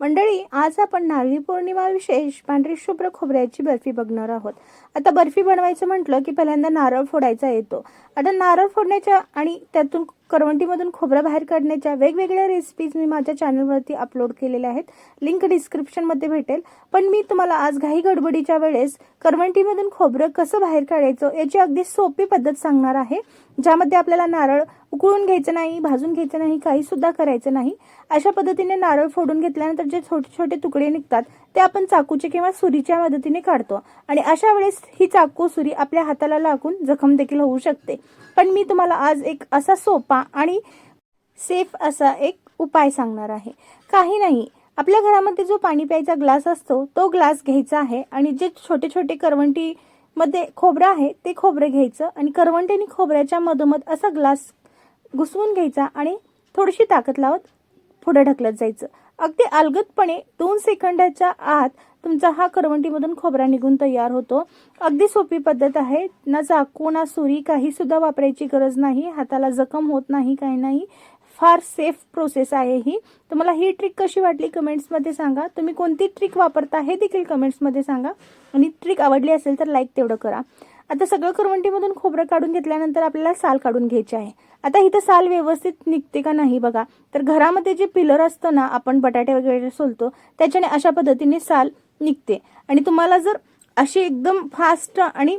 मंडळी आज आपण नारळी पौर्णिमा विशेष पांढरी शुभ्र खोबऱ्याची बर्फी बघणार आहोत. आता बर्फी बनवायचं म्हटलं की पहिल्यांदा नारळ फोडायचा येतो. आता नारळ फोडण्याच्या आणि त्यातून करवंटीमधून खोबरं बाहेर काढण्याच्या वेगवेगळ्या रेसिपीज मी माझ्या चॅनलवरती अपलोड केलेल्या आहेत. लिंक डिस्क्रिप्शनमध्ये भेटेल. पण मी तुम्हाला आज घाई गडबडीच्या वेळेस करवंटीमधून खोबरं कसं बाहेर काढायचं याची अगदी सोपी पद्धत सांगणार आहे. ज्यामध्ये आपल्याला नारळ उकळून घ्यायचं नाही भाजून घ्यायचं नाही काही सुद्धा करायचं नाही. अशा पद्धतीने नारळ फोडून घेतल्यानंतर जे छोटे छोटे तुकडे निघतात ते आपण चाकूचे किंवा सुरीच्या मदतीने काढतो. आणि अशा वेळेस ही चाकू सुरी आपल्या हाताला लागून जखम देखील होऊ शकते. पण मी तुम्हाला आज एक असा सोपा आणि सेफ असा एक उपाय सांगणार आहे. काही नाही. आपल्या घरामध्ये जो पाणी प्यायचा ग्लास असतो तो ग्लास घ्यायचा आहे आणि जे छोटे छोटे करवंटीमध्ये खोबरं आहे ते खोबरं घ्यायचं आणि करवंटी आणि खोबऱ्याच्या मधोमध असा ग्लास घुसवून घ्यायचा आणि थोडीशी ताकद लावत पुढे ढकलत जायचं. अगदी अलगदपणे दोन सेकंदाच्या आत तुमचा हा करवंटीमधून खोबरा निघून तयार होतो. अगदी सोपी पद्धत आहे. ना चाकू ना सुरी काही सुद्धा वापरायची गरज नाही. हाताला जखम होत नाही काही नाही. फार सेफ प्रोसेस आहे ही. तुम्हाला ही ट्रिक कशी वाटली कमेंट्समध्ये सांगा. तुम्ही कोणती ट्रिक वापरता हे देखील कमेंट्समध्ये सांगा. आणि ट्रिक आवडली असेल तर लाईक तेवढं करा. आता सगळं करवंटीमधून खोबरं काढून घेतल्यानंतर आपल्याला साल काढून घ्यायची आहे. आता इथं साल व्यवस्थित निघते का नाही बघा. तर घरामध्ये जे पिलर असतं ना आपण बटाटे वगैरे सोलतो त्याच्याने अशा पद्धतीने साल निघते. आणि तुम्हाला जर अशी एकदम फास्ट आणि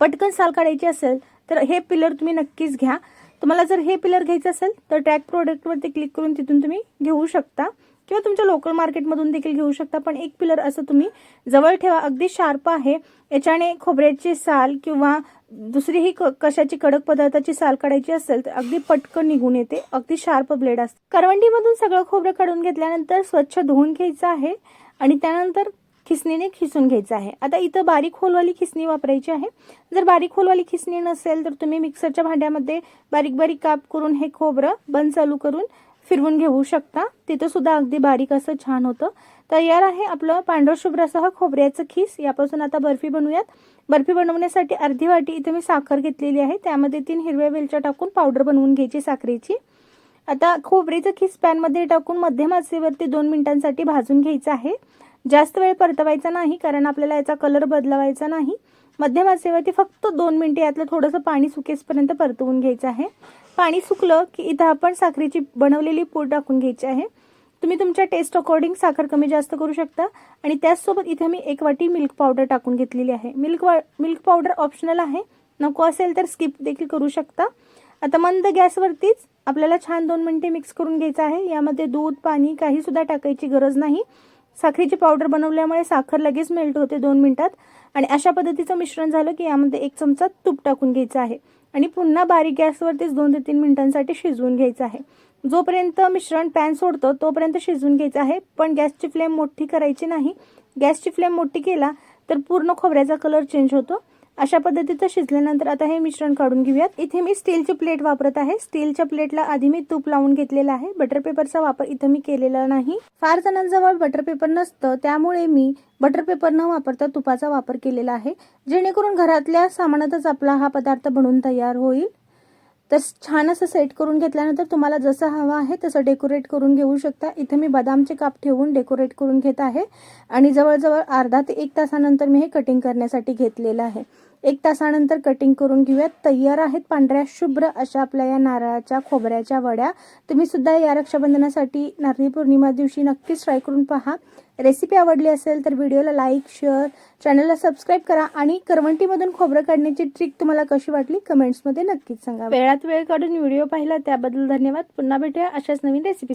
पटकन साल काढायची असेल तर हे पिलर तुम्ही नक्कीच घ्या. तुम्हाला जर हे पिलर घ्यायचं असेल तर ट्रॅक प्रोडक्टवरती क्लिक करून तिथून तुम्ही घेऊ शकता. किंवा तुमच्या लोकल मार्केटमधून देखील घेऊ शकता पण एक पिलर असं तुम्ही जवळ ठेवा. अगदी शार्प आहे. याच्याने खोबऱ्याची साल किंवा दुसरीही क- कशाची कडक पदार्थाची साल काढायची असेल तर अगदी पटकन निघून येते. अगदी शार्प ब्लेड असते. करवंडीमधून सगळं खोबरं काढून घेतल्यानंतर स्वच्छ धुवून घ्यायचं आहे आणि त्यानंतर खिसणीने खिसून घ्यायचं आहे. आता इथं बारीक खोलवाली खिसणी वापरायची आहे. जर बारीक खोलवाली खिसणी नसेल तर तुम्ही मिक्सरच्या भांड्यामध्ये बारीक बारीक काप करून हे खोबरं बंद चालू करून फिरवून घेऊ शकता. तिथं सुद्धा अगदी बारीक असं छान होतं. तयार आहे आपलं पांढर शुभ्रासह खोबऱ्याचं खीस. यापासून आता बर्फी बनवूयात. बर्फी बनवण्यासाठी अर्धी वाटी इथे मी साखर घेतलेली आहे. त्यामध्ये तीन हिरव्या वेलच्या टाकून पावडर बनवून घ्यायची साखरेची. आता खोबरेचं खीस पॅनमध्ये टाकून मध्यम आचेवरती दोन मिनिटांसाठी भाजून घ्यायचं आहे. जास्त वेळ परतवायचा नाही कारण आपल्याला याचा कलर बदलवायचा नाही. मध्यम आचेवरती फक्त दोन मिनटे यातलं थोडंसं पाणी सुकेसपर्यंत परतवून घ्यायचं आहे. पाणी सुकलं की इथं आपण साखरेची बनवलेली पूड टाकून घ्यायची आहे. तुम्ही तुमच्या टेस्ट अकॉर्डिंग साखर कमी जास्त करू शकता. आणि त्याचसोबत इथे मी एक वाटी मिल्क पावडर टाकून घेतलेली आहे. मिल्क वा मिल्क पावडर ऑप्शनल आहे. नको असेल तर स्किप देखील करू शकता. आता मंद गॅसवरतीच आपल्याला छान दोन मिनिटे मिक्स करून घ्यायचं आहे. यामध्ये दूध पाणी काही सुद्धा टाकायची गरज नाही. साखरेची पावडर बनवल्यामुळे साखर लगेच मेल्ट होते दोन मिनिटात. आणि अशा पद्धतीचं मिश्रण झालं की यामध्ये एक चमचा तूप टाकून घ्यायचं आहे. आणि पुन्हा बारीक गॅसवरतीच दोन ते तीन मिनिटांसाठी शिजवून घ्यायचं आहे. जोपर्यंत मिश्रण पॅन सोडतं तोपर्यंत शिजवून घ्यायचं आहे. पण गॅसची फ्लेम मोठी करायची नाही. गॅसची फ्लेम मोठी केला तर पूर्ण खोबऱ्याचा कलर चेंज होतो. अशा पद्धतीचं शिजल्यानंतर आता हे मिश्रण काढून घेऊयात. इथे मी स्टीलची प्लेट वापरत आहे. स्टीलच्या प्लेटला आधी मी तूप लावून घेतलेला आहे. बटर पेपरचा वापर इथं मी केलेला नाही. फार जणांजवळ बटर पेपर नसतं त्यामुळे मी बटर पेपर न वापरता तुपाचा वापर केलेला आहे. जेणेकरून घरातल्या सामानातच आपला हा पदार्थ बनवून तयार होईल. तर छान असं सेट करून घेतल्यानंतर तुम्हाला जसं हवं आहे तसं डेकोरेट करून घेऊ शकता. इथे मी बदामचे काप ठेवून डेकोरेट करून घेत आहे. आणि जवळजवळ अर्धा ते एक तासानंतर मी हे कटिंग करण्यासाठी घेतलेलं आहे. एक तासानंतर कटिंग करून घेऊयात. तयार आहेत पांढऱ्या शुभ्र अशा आपल्या या नारळाच्या खोबऱ्याच्या वड्या. तुम्ही सुद्धा या रक्षाबंधनासाठी नारळी पौर्णिमा दिवशी नक्कीच ट्राय करून पहा. रेसिपी आवडली असेल तर व्हिडिओला लाईक शेअर चॅनलला सबस्क्राईब करा आणि करवंटीमधून खोबरं काढण्याची ट्रिक तुम्हाला कशी वाटली कमेंट्समध्ये नक्कीच सांगा. वेळात वेळ काढून व्हिडिओ पाहिला त्याबद्दल धन्यवाद. पुन्हा भेटूया अशाच नवीन रेसिपी